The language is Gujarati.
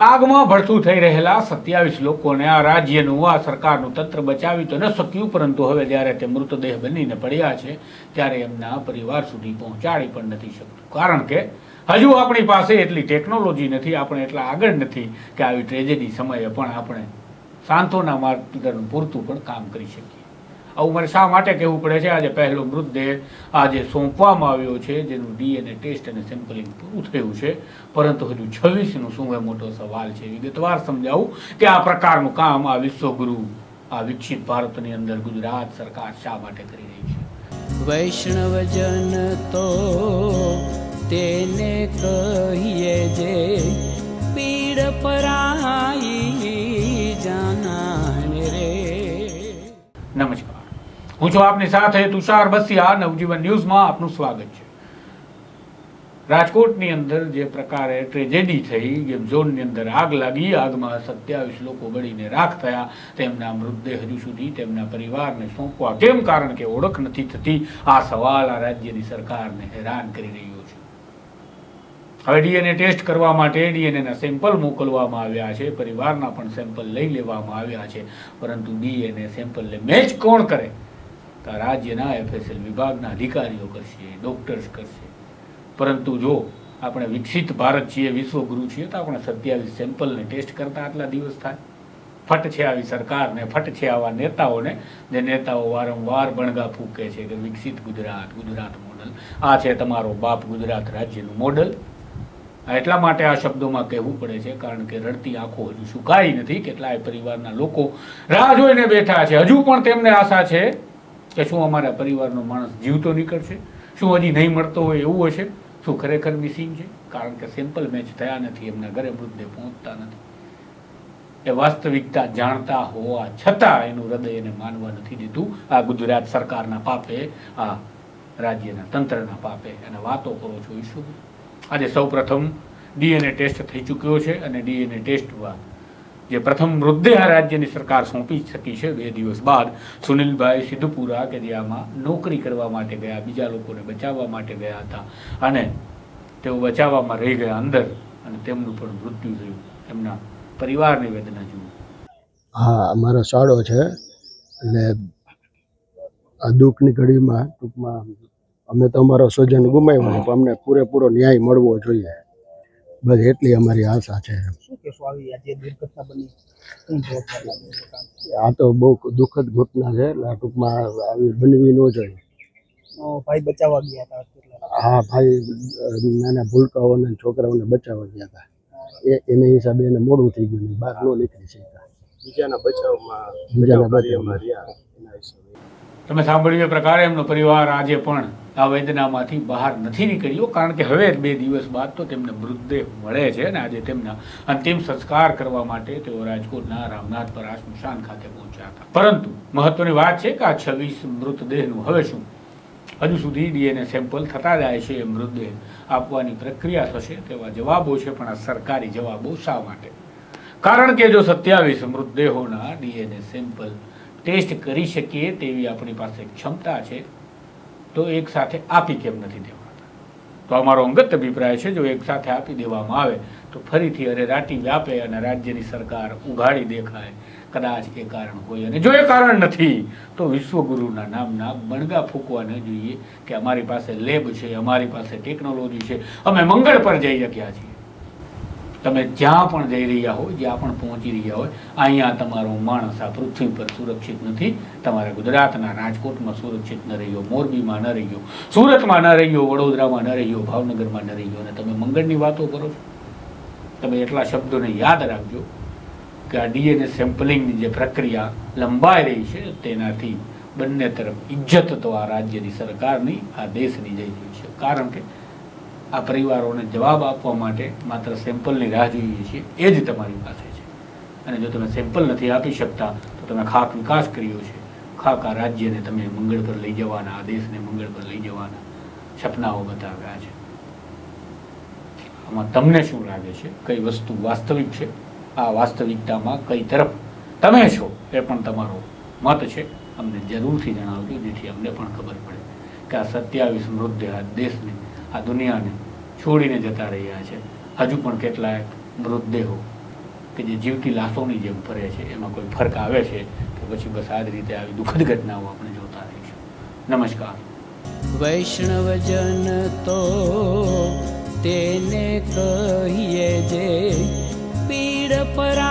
આગમાં ભડથું થઈ રહેલા સત્યાવીસ લોકોને આ રાજ્યનું, આ સરકારનું તંત્ર બચાવી તો ન શક્યું, પરંતુ હવે જ્યારે તે મૃતદેહ બનીને પડ્યા છે, ત્યારે એમના પરિવાર સુધી પહોંચાડી પણ નથી શકતું. કારણ કે હજુ આપણી પાસે એટલી ટેકનોલોજી નથી, આપણે એટલા આગળ નથી કે આવી ટ્રેજેડી સમયે પણ આપણે સાંતોના માર્ગદર્શન પૂરતું પણ કામ કરી શકીએ. આવું મારે શા માટે કહેવું પડે છે? આજે પહેલો મૃતદેહ આજે સોંપવામાં આવ્યો છે જેનું ડીએનએ ટેસ્ટ અને સેમ્પલિંગ પૂરું થયું છે. પરંતુ હજુ છવ્વીસનું શું એ મોટો સવાલ છે? વિગતવાર સમજાવું કે આ પ્રકારનું કામ આ વિશ્વગુરુ આ વિકસિત ભારતની અંદર ગુજરાત સરકાર શા માટે કરી રહી છે? વૈષ્ણવજન તો તેને કહીએ જે પીડ પરાઈ જાના રે. નમસ્કાર. હું છું આપની સાથે તુષાર બસિયા નવજીવન ન્યૂઝમાં આપનું સ્વાગત છે. રાજકોટની અંદર જે પ્રકારે ટ્રેજેડી થઈ, ગેમ ઝોનની અંદર આગ લાગી, આગમાં સત્યાવીસ લોકો બળીને રાખ થયા. તેમના મૃતદેહ હજુ સુધી તેમના પરિવારને સોંપવા કેમ? કારણ કે ઓળખ નથી થતી. આ સવાલ આ રાજ્યની સરકારને હેરાન કરી રહ્યો છે. હવે ડીએનએ ટેસ્ટ કરવા માટે ડીએનએના સેમ્પલ મોકલવામાં આવ્યા છે. પરિવારના પણ સેમ્પલ લઈ લેવામાં આવ્યા છે. પરંતુ ડીએનએ સેમ્પલને મેચ કોણ કરે? રાજ્યના એફએસએલ વિભાગના અધિકારીઓ કરશે ડૉક્ટર્સ કરશે. પરંતુ જો આપણે વિકસિત ભારત છીએ, વિશ્વગુરુ છીએ, તો આપણે સત્યાવીસ સેમ્પલને ટેસ્ટ કરતા આટલા દિવસ થાય. ફટ છે આવી સરકારને, ફટ છે આવા નેતાઓને, જે નેતાઓ વારંવાર બણગા ફૂકે છે કે વિકસિત ગુજરાત ગુજરાત મોડલ આ છે તમારો બાપ ગુજરાત રાજ્યનું મોડલ એટલા માટે આ શબ્દોમાં કહેવું પડે છે, કારણ કે રડતી આંખો હજુ સુકાઈ નથી. કેટલાય પરિવારના લોકો રાહ જોઈને બેઠા છે. હજુ પણ તેમને આશા છે કે શું અમારા પરિવારનો માણસ જીવતો નીકળશે? શું હજી નહીં મળતો હોય એવું હશે? શું ખરેખર મિસિંગ છે? કારણ કે સેમ્પલ મેચ થયા નથી, એમના ઘરે મૃતદેહ પહોંચતા નથી. એ વાસ્તવિકતા જાણતા હોવા છતાં એનું હૃદય એને માનવા નથી દીધું આ ગુજરાત સરકારના પાપે, આ રાજ્યના તંત્રના પાપે અને વાતો કરો છો ઈશુ આજે સૌ પ્રથમ ડીએનએ ટેસ્ટ થઈ ચૂક્યો છે અને ડીએનએ ટેસ્ટ બાદ જે પ્રથમ મૃતદેહ રાજ્યની સરકાર સોંપી શકી છે. બે દિવસ બાદ સુનિલભાઈ સિદ્ધપુરા કે જે આમાં નોકરી કરવા માટે ગયા, બીજા લોકોને બચાવવા માટે ગયા હતા અને તેઓ બચાવવામાં રહી ગયા અંદર અને તેમનું પણ મૃત્યુ થયું. એમના પરિવારની વેદના જુઓ. હા, અમારો શાળો છે અને આ દુઃખની ઘડીમાં ટૂંકમાં અમે તો અમારો સ્વજન ગુમાવ્યો પણ અમને પૂરેપૂરો ન્યાય મળવો જોઈએ. બસ એટલી અમારી આશા છે. શું કહેશો આવી આ તો બહુ દુઃખદ ઘટના છે એટલે આ ટૂંકમાં આવી બનવી ન જોઈએ. ભાઈ બચાવવા ગયા હતા હા ભાઈ નાના ભૂલકાઓને છોકરાઓને બચાવવા ગયા હતા. એ એને હિસાબે એને મોડું થઈ ગયું બહાર ન નીકળી શક્યા. બીજાના બચાવમાં બીજાના બચાવ બચાવમાં. રહ્યા એના હિસાબે. તમે સાંભળ્યું એ પ્રકારે એમનો પરિવાર આજે પણ આ વેદનામાંથી બહાર નથી નીકળ્યો, કારણ કે હવે બે દિવસ બાદ તો તેમને મૃતદેહ મળે છે અને આજે તેમના અંતિમ સંસ્કાર કરવા માટે તેઓ રાજકોટના રામનાથ પર આ સ્મશાન ખાતે પહોંચ્યા હતા. પરંતુ મહત્વની વાત છે કે આ છવ્વીસ મૃતદેહનું હવે શું? હજુ સુધી ડીએનએ સેમ્પલ થતા જાય છે, એ મૃતદેહ આપવાની પ્રક્રિયા થશે તેવા જવાબો છે, પણ આ સરકારી જવાબો શા માટે? કારણ કે જો સત્યાવીસ મૃતદેહોના ડીએનએ સેમ્પલ ટેસ્ટ કરી શકીએ તેવી આપણી પાસે ક્ષમતા છે, તો એક સાથે આપી કેમ નથી દેવાતા? તો અમારો અંગત અભિપ્રાય છે, જો એક સાથે આપી દેવામાં આવે, તો ફરીથી અરેરાટી વ્યાપે અને રાજ્યની સરકાર ઉઘાડી દેખાય. કદાચ એ કારણ હોય અને જો એ કારણ નથી, તો વિશ્વગુરુના નામના બણગા ફૂંકવા ન જોઈએ કે અમારી પાસે લેબ છે, અમારી પાસે ટેકનોલોજી છે, અમે મંગળ પર જઈ શક્યા છીએ. તમે જ્યાં પણ જઈ રહ્યા હોય, જ્યાં પણ પહોંચી રહ્યા હોય, અહીંયા તમારો માણસ આ પૃથ્વી પર સુરક્ષિત નથી. તમારે ગુજરાતના રાજકોટમાં સુરક્ષિત ન રહ્યો, મોરબીમાં ન રહ્યો, સુરતમાં ન રહ્યો, વડોદરામાં ન રહ્યો, ભાવનગરમાં ન રહ્યો. અને તમે મંગળની વાતો કરો છો. તમે એટલા શબ્દોને યાદ રાખજો કે આ ડીએનએ સેમ્પલિંગની જે પ્રક્રિયા લંબાઈ રહી છે, તેનાથી બંને તરફ ઇજ્જત તો આ રાજ્યની સરકારની, આ દેશની જઈ રહી છે. કારણ કે આ પરિવારોને જવાબ આપવા માટે માત્ર સેમ્પલની રાહ જોઈએ છીએ. એ જ તમારી પાસે છે. અને જો તમે સેમ્પલ નથી આપી શકતા, તો તમે ખાક વિકાસ કર્યો છે. ખાક આ રાજ્યને તમે મંગળ પર લઈ જવાના, આ દેશને મંગળ પર લઈ જવાના સપનાઓ બતાવ્યા છે. આમાં તમને શું લાગે છે? કઈ વસ્તુ વાસ્તવિક છે? આ વાસ્તવિકતામાં કઈ તરફ તમે છો? એ પણ તમારો મત છે. અમને જરૂરથી જણાવજો, જેથી અમને પણ ખબર પડે કે આ સત્યાવીસ મૃતદેહ દેશને આ દુનિયાને છોડીને જતા રહ્યા છે. હજુ પણ કેટલાય મૃતદેહો કે જે જીવતી લાશોની જેમ ફરે છે, એમાં કોઈ ફરક આવે છે કે પછી બસ આ જ રીતે આવી દુઃખદ ઘટનાઓ આપણે જોતા રહીશું. નમસ્કાર. વૈષ્ણવજન તો તેને કહીએ જે પીડ પરાઈ